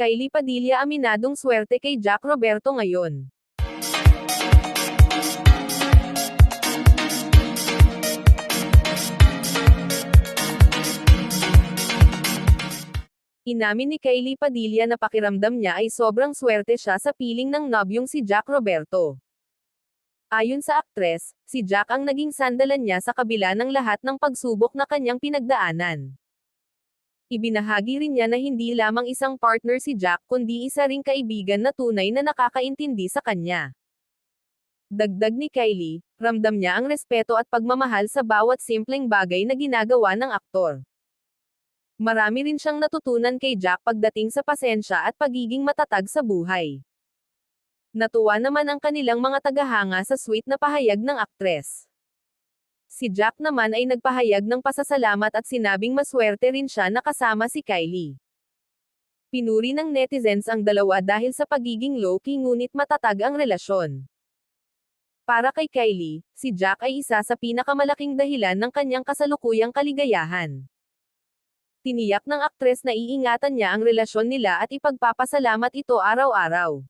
Kylie Padilla aminadong swerte kay Jack Roberto ngayon. Inamin ni Kylie Padilla na pakiramdam niya ay sobrang swerte siya sa piling ng nobyong si Jack Roberto. Ayon sa aktres, si Jack ang naging sandalan niya sa kabila ng lahat ng pagsubok na kanyang pinagdaanan. Ibinahagi rin niya na hindi lamang isang partner si Jack kundi isa ring kaibigan na tunay na nakakaintindi sa kanya. Dagdag ni Kylie, ramdam niya ang respeto at pagmamahal sa bawat simpleng bagay na ginagawa ng aktor. Marami rin siyang natutunan kay Jack pagdating sa pasensya at pagiging matatag sa buhay. Natuwa naman ang kanilang mga tagahanga sa sweet na pahayag ng aktres. Si Jack naman ay nagpahayag ng pasasalamat at sinabing maswerte rin siya na kasama si Kylie. Pinuri ng netizens ang dalawa dahil sa pagiging low-key ngunit matatag ang relasyon. Para kay Kylie, si Jack ay isa sa pinakamalaking dahilan ng kanyang kasalukuyang kaligayahan. Tiniyak ng aktres na iingatan niya ang relasyon nila at ipagpapasalamat ito araw-araw.